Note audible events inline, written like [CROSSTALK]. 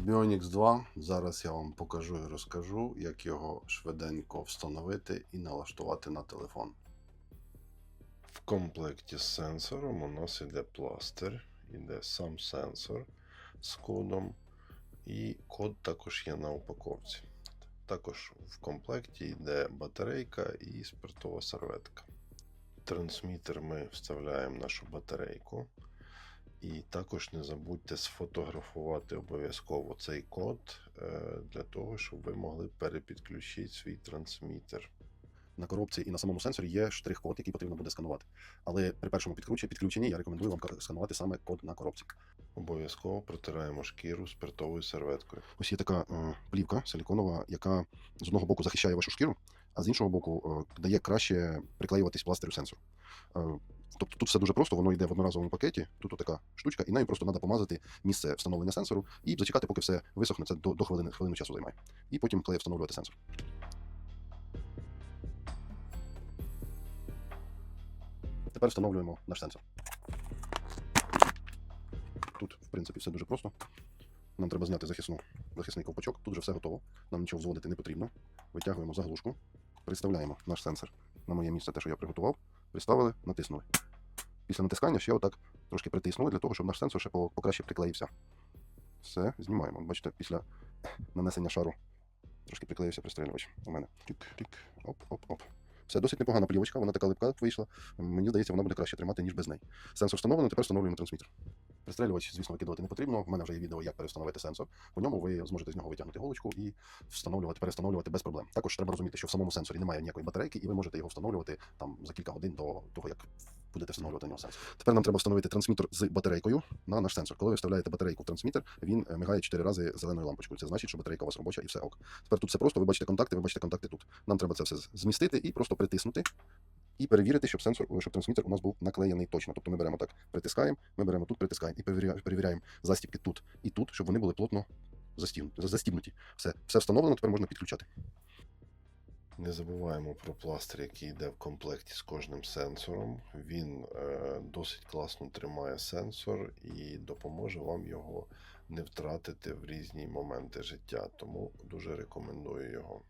Bionics 2. Зараз я вам покажу і розкажу, як його швиденько встановити і налаштувати на телефон. В комплекті з сенсором у нас іде пластир, іде сам сенсор з кодом, і код також є на упаковці. Також в комплекті йде батарейка і спиртова серветка. Трансмітер ми вставляємо нашу батарейку. І також не забудьте сфотографувати обов'язково цей код е, для того, щоб ви могли перепідключити свій трансмітер. На коробці і на самому сенсорі є штрих-код, який потрібно буде сканувати. Але при першому підключенні, підключенні я рекомендую вам сканувати саме код на коробці. Обов'язково протираємо шкіру спиртовою серветкою. Ось є така е, плівка силіконова, яка з одного боку захищає вашу шкіру, а з іншого боку е, дає краще приклеюватись пластирю сенсору. Е, Тобто тут все дуже просто, воно йде в одноразовому пакеті, тут така штучка, і нею просто треба помазати місце встановлення сенсору і зачекати, поки все висохне. Це до, до хвилини, хвилину часу займає. І потім клеє встановлювати сенсор. Тепер встановлюємо наш сенсор. Тут, в принципі, все дуже просто. Нам треба зняти захисну, захисний ковпачок. Тут вже все готово. Нам нічого взводити не потрібно. Витягуємо заглушку, приставляємо наш сенсор на моє місце, те, що я приготував. Приставили, натиснули. Після натискання ще отак трошки притиснули, для того, щоб наш сенсор ще покраще приклеївся. Все, знімаємо. Бачите, після [LAUGHS] нанесення шару трошки приклеївся пристрілювач у мене. Тік-тік, оп-оп-оп. Все досить непогана плівочка, вона така липка вийшла. Мені здається, вона буде краще тримати, ніж без неї. Сенсор встановлено, тепер встановлюємо трансмітер. Пристрелювач, звісно, викидувати не потрібно. В мене вже є відео, як перестановити сенсор. По ньому ви зможете з нього витягнути голочку і встановлювати, перестановлювати без проблем. Також треба розуміти, що в самому сенсорі немає ніякої батарейки, і ви можете його встановлювати там за кілька годин до того, як будете встановлювати нього сенсор. Тепер нам треба встановити трансмітер з батарейкою на наш сенсор. Коли ви вставляєте батарейку в трансмітер, він е, мигає 4 рази зеленою лампочкою. Це значить, що батарейка у вас робоча і все ок. Тепер тут все просто. Ви бачите контакти, ви бачите контакти тут. Нам треба це все змістити і просто притиснути. І перевірити, щоб сенсор, щоб трансмітер у нас був наклеєний точно. Тобто ми беремо так, притискаємо, ми беремо тут, притискаємо і перевіряємо, застібки тут і тут, щоб вони були плотно застібнуті. Все, все встановлено, тепер можна підключати. Не забуваємо про пластир, який йде в комплекті з кожним сенсором. Він е, досить класно тримає сенсор і допоможе вам його не втратити в різні моменти життя. Тому дуже рекомендую його.